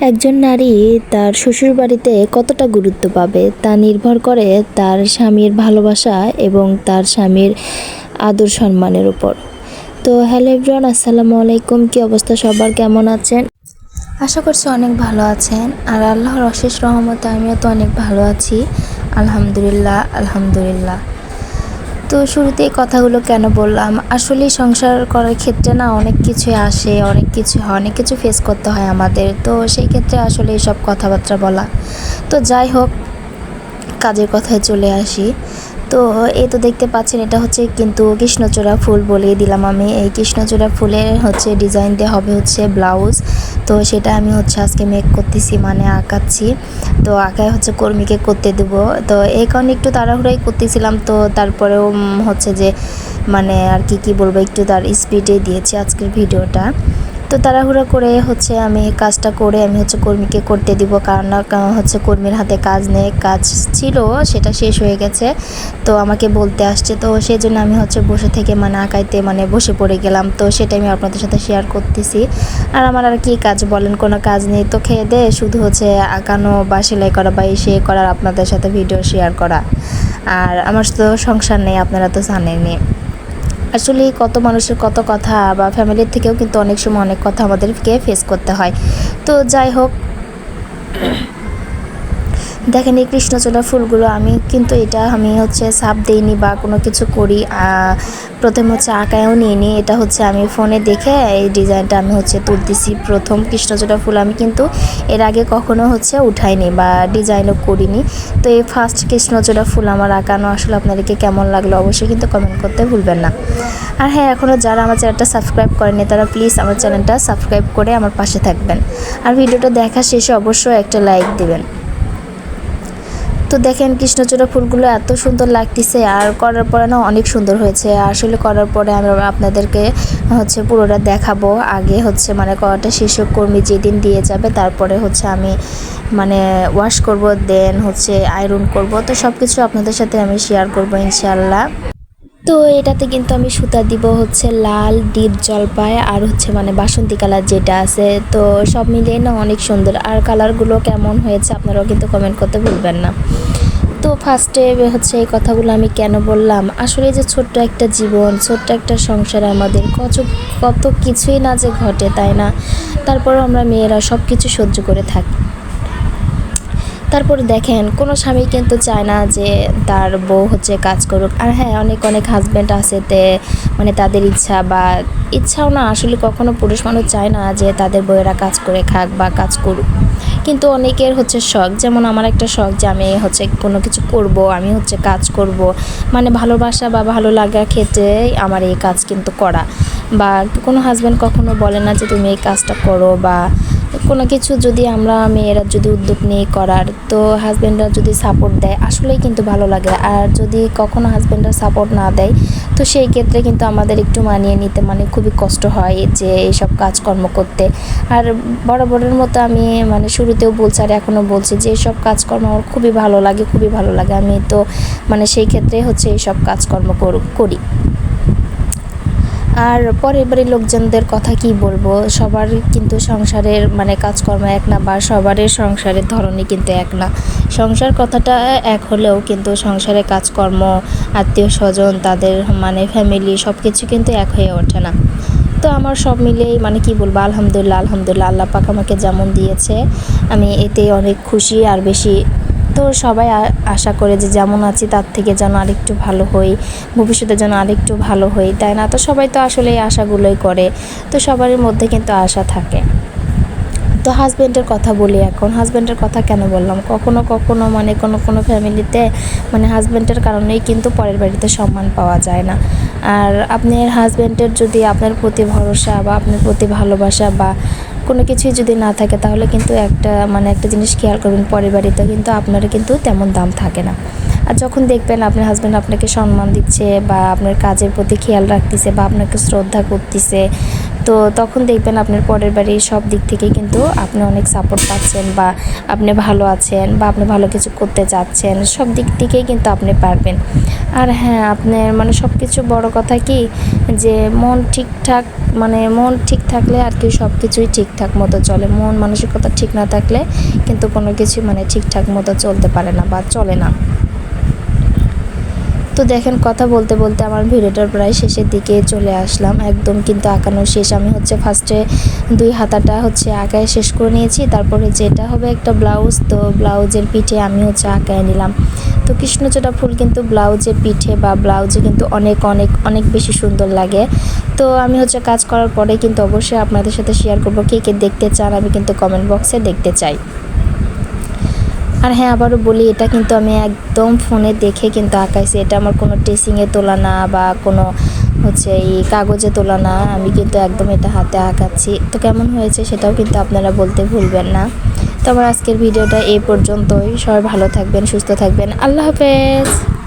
একজন নারী তার শ্বশুর বাড়িতে কতটা গুরুত্ব পাবে তা নির্ভর করে তার স্বামীর ভালোবাসা এবং তার স্বামীর আদর সম্মানের উপর। তো হ্যালো এভরিওয়ান, আসসালামু আলাইকুম। কি অবস্থা? সবার কেমন আছেন? আশা করছি অনেক ভালো আছেন। আর আল্লাহর অশেষ রহমতে আমিও তো অনেক ভালো আছি। আলহামদুলিল্লাহ আলহামদুলিল্লাহ। তো শুরুতে এই কথাগুলো কেন বললাম? আসলে সংসার করার ক্ষেত্রে না অনেক কিছু আসে, অনেক কিছু হয়, অনেক কিছু ফেস করতে হয় আমাদের। তো সেই ক্ষেত্রে আসলে এইসব কথাবার্তা বলা। তো যাই হোক, কাজের কথায় চলে আসি। তো এই তো দেখতে পাচ্ছেন, এটা হচ্ছে কিন্তু কৃষ্ণচূড়া ফুল বলেই দিলাম আমি। এই কৃষ্ণচূড়া ফুলের হচ্ছে ডিজাইন দিয়ে হবে হচ্ছে ব্লাউজ তো সেটা আমি হচ্ছে আজকে মেক করতেছি মানে আঁকাচ্ছি। তো আঁকায় হচ্ছে কর্মীকে করতে দেবো। তো এই কারণে একটু তাড়াহুড়াই করতেছিলাম, তো তারপরেও হচ্ছে যে মানে আর কি কি বলব, একটু তার স্পিডে দিয়েছি আজকের ভিডিওটা তো তাড়াহুড়ো করে হচ্ছে আমি কাজটা করে আমি হচ্ছে কর্মীকে করতে দিব, কারণ না হচ্ছে কর্মীর হাতে কাজ নেই, কাজ ছিল, সেটা শেষ হয়ে গেছে। তো আমাকে বলতে আসছে, তো সেই জন্য আমি হচ্ছে বসে থেকে মানে আঁকাইতে মানে বসে পড়ে গেলাম। তো সেটা আমি আপনাদের সাথে শেয়ার করতেছি। আর আমার আর কি কাজ বলেন, কোনো কাজ নেই। তো খেয়ে দে, শুধু হচ্ছে আঁকানো বা সেলাই করা বা এই সে করার আপনাদের সাথে ভিডিও শেয়ার করা। আর আমার তো সংসার নেই, আপনারা তো জানেনই। আসলে কত মানুষের কত কথা বা ফ্যামিলির থেকেও কিন্তু অনেক সময় অনেক কথা আমাদেরকে ফেস করতে হয়। তো যাই হোক, দেখেন এই কৃষ্ণচূড়া ফুলগুলো আমি কিন্তু এটা আমি হচ্ছে সাপ দিইনি বা কোনো কিছু করি প্রথম হচ্ছে আঁকায়ও নিয়ে নিই এটা হচ্ছে আমি ফোনে দেখে এই ডিজাইনটা আমি হচ্ছে তুলতেছি। প্রথম কৃষ্ণচূড়া ফুল আমি কিন্তু এর আগে কখনো হচ্ছে উঠাইনি বা ডিজাইনও করিনি। তো এই ফার্স্ট কৃষ্ণচূড়া ফুল আমার আঁকানো আসলে আপনাদেরকে কেমন লাগল অবশ্যই কিন্তু কমেন্ট করতে ভুলবেন না। আর হ্যাঁ এখনও যারা আমার চ্যানেলটা সাবস্ক্রাইব করেনি তারা প্লিজ আমার চ্যানেলটা সাবস্ক্রাইব করে আমার পাশে থাকবেন। আর ভিডিওটা দেখা শেষে অবশ্যই একটা লাইক দিবেন। তো দেখেন কৃষ্ণচূড়া ফুলগুলো এত সুন্দর লাগতেছে আর করার পরে না অনেক সুন্দর হয়েছে। আসলে করার পরে আমরা আপনাদেরকে হচ্ছে পুরোটা দেখাবো। আগে হচ্ছে মানে করাটা শীর্ষক কর্মী যেদিন দিয়ে যাবে তারপরে হচ্ছে আমি মানে ওয়াশ করব দেন হচ্ছে আয়রন করব। তো সব কিছু আপনাদের সাথে আমি শেয়ার করব ইনশাল্লাহ তো এটাতে কিন্তু আমি সুতা দিব হচ্ছে লাল, ডিপ জলপাই আর হচ্ছে মানে বাসন্তী কালার যেটা আছে। তো সব মিলিয়ে না অনেক সুন্দর। আর কালারগুলো কেমন হয়েছে আপনারাও কিন্তু কমেন্ট করতে ভুলবেন না। তো ফার্স্টে হচ্ছে এই কথাগুলো আমি কেন বললাম? আসলে যে ছোট্ট একটা জীবন, ছোট্ট একটা সংসার আমাদের, কত কত কিছুই না যে ঘটে, তাই না? তারপরেও আমরা মেয়েরা সব কিছু সহ্য করে থাকি। তারপরে দেখেন, কোনো স্বামী কিন্তু চায় না যে তার বউ হচ্ছে কাজ করুক। আর হ্যাঁ অনেক অনেক হাজব্যান্ড আছে তে মানে তাদের ইচ্ছা বা ইচ্ছাও না, আসলে কখনো পুরুষ মানুষ চায় না যে তাদের বউয়েরা কাজ করে খাক বা কাজ করুক। কিন্তু অনেকের হচ্ছে শখ, যেমন আমার একটা শখ যে আমি হচ্ছে কোনো কিছু করব, আমি হচ্ছে কাজ করব। মানে ভালোবাসা বা ভালো লাগার ক্ষেত্রে আমার এই কাজ কিন্তু করা। বা কোনো হাজব্যান্ড কখনো বলে না যে তুমি এই কাজটা করো বা কোনো কিছু যদি আমরা মেয়েরা যদি উদ্যোগ নিয়ে করার, তো হাজব্যান্ডরা যদি সাপোর্ট দেয়, আসলেই কিন্তু ভালো লাগে। আর যদি কখনো হাজব্যান্ডরা সাপোর্ট না দেয়, তো সেই ক্ষেত্রে কিন্তু আমাদের একটু মানিয়ে নিতে মানে খুবই কষ্ট হয় যে এইসব কাজকর্ম করতে। আর বরাবরের মতো আমি মানে শুরুতেও বলছি আর এখনও বলছি যে এইসব কাজকর্ম আমার খুবই ভালো লাগে, খুবই ভালো লাগে। আমি তো মানে সেই ক্ষেত্রে হচ্ছে এইসব কাজকর্ম করু- করি। আর পরের বাড়ির লোকজনদের কথা কি বলব? সবার কিন্তু সংসারের মানে কাজকর্ম এক না, বা সবারই সংসারের ধরনই কিন্তু এক না। সংসার কথাটা এক হলেও কিন্তু সংসারে কাজকর্ম, আত্মীয় স্বজন, তাদের মানে ফ্যামিলি সব কিছু কিন্তু এক হয়ে ওঠে না। তো আমার সব মিলিয়েই মানে কি বলব, আলহামদুলিল্লাহ আলহামদুলিল্লাহ, আল্লাহ পাক আমাকে যেমন দিয়েছে, আমি এতে অনেক খুশি আর বেশি তো সবাই আশা করে যে যেমন আছি, তার থেকে যেন আরেকটু ভালো হই, ভবিষ্যতে যেন আরেকটু ভালো হই, তাই না? তো সবাই তো আসলে এই আশাগুলোই করে, তো সবার মধ্যে কিন্তু আশা থাকে। তো হাজব্যান্ডের কথা বলি এখন। হাজব্যান্ডের কথা কেন বললাম? কখনো কখনো মানে কোনো কোনো ফ্যামিলিতে মানে হাজব্যান্ডের কারণেই কিন্তু পরের বাড়িতে সম্মান পাওয়া যায় না। আর আপনার হাজব্যান্ডের যদি আপনার প্রতি ভরসা বা আপনার প্রতি ভালোবাসা বা কোনো কিছুই যদি না থাকে, তাহলে কিন্তু একটা মানে একটা জিনিস খেয়াল করবেন পরের বাড়িতে, কিন্তু আপনার কিন্তু তেমন দাম থাকে না। আর যখন দেখবেন আপনার হাজব্যান্ড আপনাকে সম্মান দিচ্ছে বা আপনার কাজের প্রতি খেয়াল রাখতেছে বা আপনাকে শ্রদ্ধা করতেছে তো তখন দেখবেন আপনার পরের বাড়ি সব দিক থেকে কিন্তু আপনি অনেক সাপোর্ট পাচ্ছেন বা আপনি ভালো আছেন বা আপনি ভালো কিছু করতে চাচ্ছেন, সব দিক থেকেই কিন্তু আপনি পারবেন। আর হ্যাঁ আপনার মানে সব কিছু বড় কথা কি যে মন ঠিকঠাক মানে মন ঠিক থাকলে আর কি সব কিছুই ঠিকঠাক মতো চলে। মন মানসিকতা ঠিক না থাকলে কিন্তু কোনো কিছু মানে ঠিকঠাক মতো চলতে পারে না বা চলে না। তো দেখেন, কথা বলতে বলতে আমার ভিডিওটার প্রায় শেষের দিকে চলে আসলাম। একদম কিন্তু আঁকানো শেষ। আমি হচ্ছে ফার্স্টে দুই হাতাটা হচ্ছে আঁকায় শেষ করে নিয়েছি। তারপরে যেটা হবে একটা ব্লাউজ তো ব্লাউজের পিঠে আমি হচ্ছে আঁকায় নিলাম। তো কৃষ্ণচূড়া ফুল কিন্তু ব্লাউজের পিঠে বা ব্লাউজে কিন্তু অনেক অনেক অনেক বেশি সুন্দর লাগে। তো আমি হচ্ছে কাজ করার পরে কিন্তু অবশ্যই আপনাদের সাথে শেয়ার করব কে কে দেখতে চান। আমি কিন্তু কমেন্ট বক্সে দেখতে চাই। আর হ্যাঁ আবারও বলি, এটা কিন্তু আমি একদম ফোনে দেখে কিন্তু আঁকাইছি। এটা আমার কোনো টেসিংয়ে তোলা না বা কোনো হচ্ছে এই কাগজে তোলা না। আমি কিন্তু একদম এটা হাতে আঁকাচ্ছি। তো কেমন হয়েছে সেটাও কিন্তু আপনারা বলতে ভুলবেন না। তো আমার আজকের ভিডিওটা এই পর্যন্তই। সবাই ভালো থাকবেন, সুস্থ থাকবেন। আল্লাহ হাফেজ।